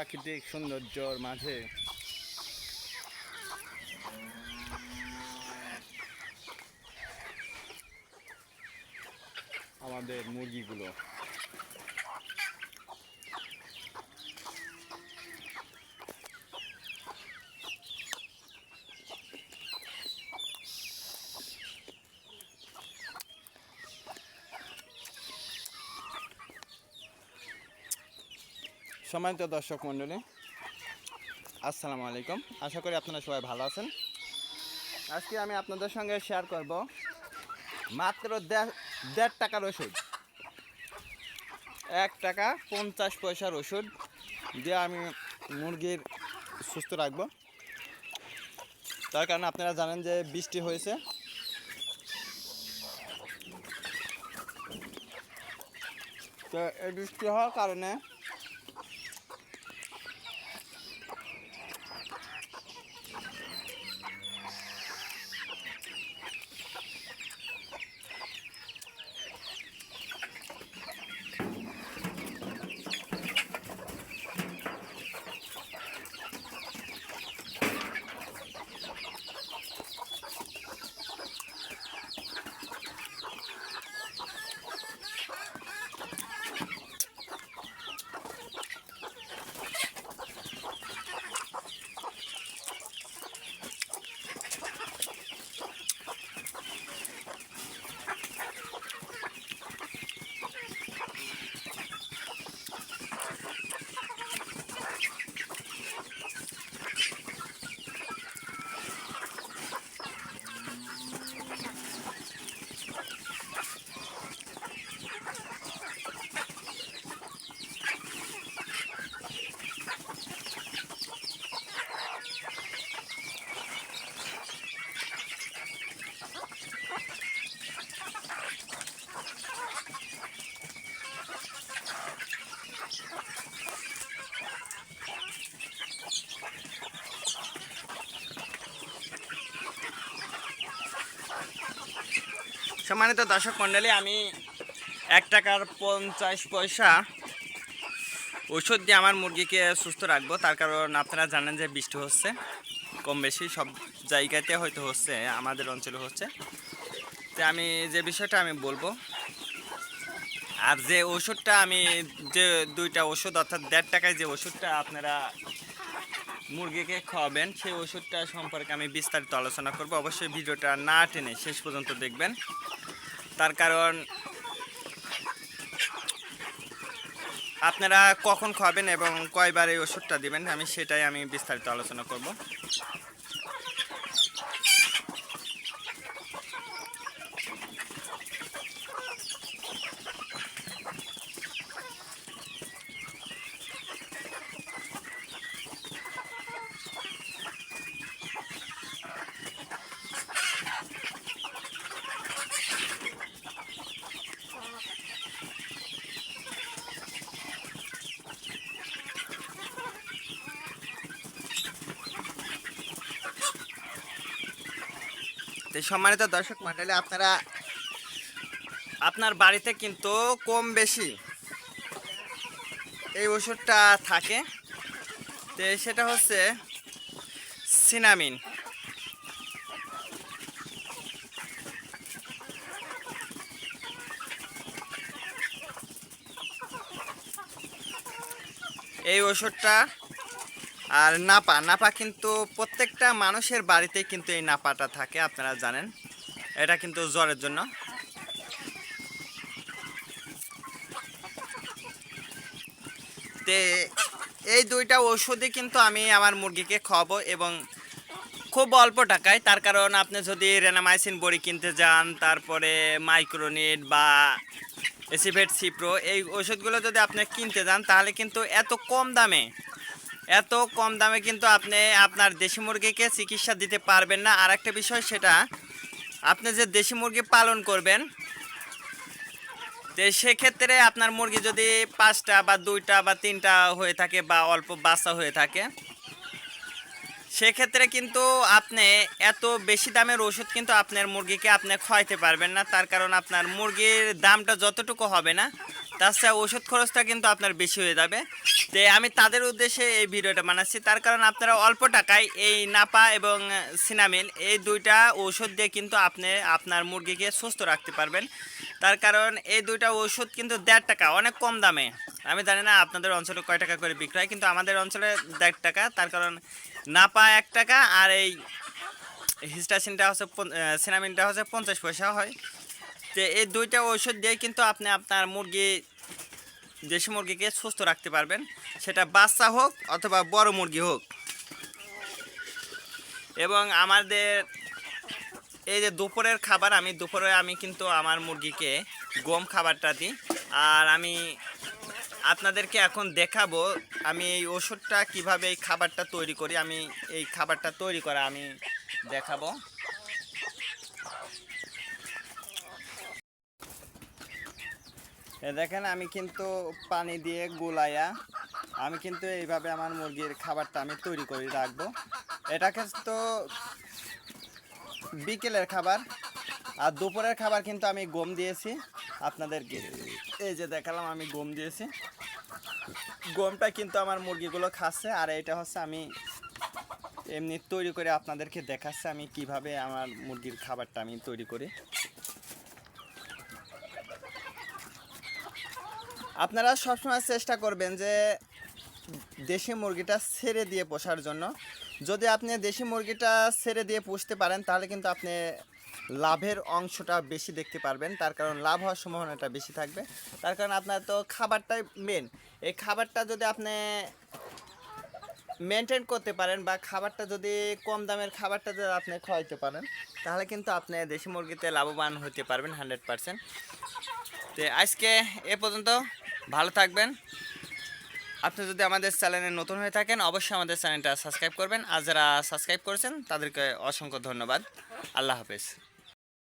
প্রাকৃতিক সৌন্দর্যর মাঝে। আমাদের মুরগিগুলো। সম্মানিত দর্শক মণ্ডলী, আসসালামু আলাইকুম। আশা করি আপনারা সবাই ভালো আছেন। আজকে আমি আপনাদের সঙ্গে শেয়ার করব মাত্র দেড় টাকার ওষুধ। এক টাকা পঞ্চাশ পয়সার ওষুধ দিয়ে আমি মুরগির সুস্থ রাখব। তার কারণে আপনারা জানেন যে বৃষ্টি হয়েছে। তো এই বৃষ্টি হওয়ার কারণে Thank you. সম্মানিত দর্শক মণ্ডলী, আমি এক টাকার পঞ্চাশ পয়সা ওষুধ দিয়ে আমার মুরগিকে সুস্থ রাখব। তার কারণ আপনারা জানেন যে বৃষ্টি হচ্ছে কম বেশি সব জায়গাতে হয়তো হচ্ছে, আমাদের অঞ্চলে হচ্ছে। তো আমি যে বিষয়টা আমি বলব, আর যে ওষুধটা আমি যে দুইটা ওষুধ অর্থাৎ দেড় টাকায় যে ওষুধটা আপনারা মুরগিকে খাওয়াবেন সেই ওষুধটা সম্পর্কে আমি বিস্তারিত আলোচনা করব। অবশ্যই ভিডিওটা না টেনে শেষ পর্যন্ত দেখবেন। তার কারণ, আপনারা কখন খাবেন এবং কয়বার এই ওষুধটা দিবেন, আমি সেটাই আমি বিস্তারিত আলোচনা করব। তো সম্মানিত দর্শক মন্ডলী আপনারা, আপনার বাড়িতে কিন্তু কম বেশি এই ওষুধটা থাকে। তো সেটা হচ্ছে সিনামিন। এই ওষুধটা আর নাপা নাপা কিন্তু প্রত্যেকটা মানুষের বাড়িতেই কিন্তু এই নাপাটা থাকে, আপনারা জানেন। এটা কিন্তু জ্বরের জন্য। তে, এই দুইটা ওষুধই কিন্তু আমি আমার মুরগিকে খাওয়াবো এবং খুব অল্প টাকায়, তার কারণ আপনি যদি রেনামাইসিন বড়ি কিনতে যান, তারপরে মাইক্রোনিট বা এসিভেট, সিপ্রো, এই ওষুধগুলো যদি আপনি কিনতে যান, তাহলে কিন্তু এত কম দামে এত কম দামে কিন্তু আপনি আপনার দেশি মুরগিকে চিকিৎসা দিতে পারবেন না। আর একটা বিষয় সেটা, আপনি যে দেশি মুরগি পালন করবেন, তো সেক্ষেত্রে আপনার মুরগি যদি পাঁচটা বা দুইটা বা তিনটা হয়ে থাকে বা অল্প বাচ্চা হয়ে থাকে, সেক্ষেত্রে কিন্তু আপনি এত বেশি দামের ওষুধ কিন্তু আপনার মুরগিকে আপনি খাওয়াইতে পারবেন না। তার কারণ আপনার মুরগির দামটা যতটুকু হবে না তাছাড়া ওষুধ খরচটা কিন্তু আপনার বেশি হয়ে যাবে। যে আমি তাদের উদ্দেশ্যে এই ভিডিওটা বানাচ্ছি, তার কারণ আপনারা অল্প টাকায় এই নাপা এবং সিনামিল এই দুইটা ওষুধ দিয়ে কিন্তু আপনি আপনার মুরগিকে সুস্থ রাখতে পারবেন। তার কারণ এই দুইটা ওষুধ কিন্তু দেড় টাকা, অনেক কম দামে। আমি জানি না আপনাদের অঞ্চলে কয় টাকা করে বিক্রয় কিন্তু আমাদের অঞ্চলে দেড় টাকা, তার কারণ নাপা এক টাকা আর এই হিস্টাসিনটা হচ্ছে সিনামিনটা হচ্ছে পঞ্চাশ পয়সা হয়। তো এই দুইটা ওষুধ দিয়ে কিন্তু আপনি আপনার মুরগি দেশি মুরগিকে সুস্থ রাখতে পারবেন। সেটা বাচ্চা হোক অথবা বড় মুরগি হোক। এবং আমাদের এই যে দুপুরের খাবার, আমি দুপুরে আমি কিন্তু আমার মুরগিকে গম খাবারটা দিই। আর আমি আপনাদেরকে এখন দেখাবো আমি এই ওষুধটা কীভাবে এই খাবারটা তৈরি করি। আমি এই খাবারটা তৈরি করা আমি দেখাবো। দেখেন, আমি কিন্তু পানি দিয়ে গুলাইয়া, আমি কিন্তু এইভাবে আমার মুরগির খাবারটা আমি তৈরি করে রাখব। এটাকে তো বিকেলের খাবার, আর দুপুরের খাবার কিন্তু আমি গম দিয়েছি আপনাদেরকে। এই যে দেখালাম, আমি গম দিয়েছি। গমটা কিন্তু আমার মুরগিগুলো খাচ্ছে, আর এটা হচ্ছে আমি এমনি তৈরি করে আপনাদেরকে দেখাচ্ছে আমি কীভাবে আমার মুরগির খাবারটা আমি তৈরি করি। আপনারা সবসময় চেষ্টা করবেন যে দেশি মুরগিটা ছেড়ে দিয়ে পোষার জন্য। যদি আপনি দেশি মুরগিটা ছেড়ে দিয়ে পুষতে পারেন, তাহলে কিন্তু আপনি লাভের অংশটা বেশি দেখতে পারবেন। তার কারণ লাভ হওয়ার সম্ভাবনাটা বেশি থাকবে। তার কারণ আপনার তো খাবারটাই মেন এই খাবারটা যদি আপনি মেনটেন করতে পারেন বা খাবারটা যদি কম দামের খাবারটা যদি আপনি খাওয়াইতে পারেন, তাহলে কিন্তু আপনি দেশি মুরগিতে লাভবান হতে পারবেন হান্ড্রেড পারসেন্ট। তো আজকে এ পর্যন্ত। ভালো থাকবেন। আপনি যদি আমাদের চ্যানেলে নতুন হয়ে থাকেন, অবশ্যই আমাদের চ্যানেলটা সাবস্ক্রাইব করবেন। আর যারা সাবস্ক্রাইব করেছেন, তাদেরকে অসংখ্য ধন্যবাদ। আল্লাহ হাফেজ।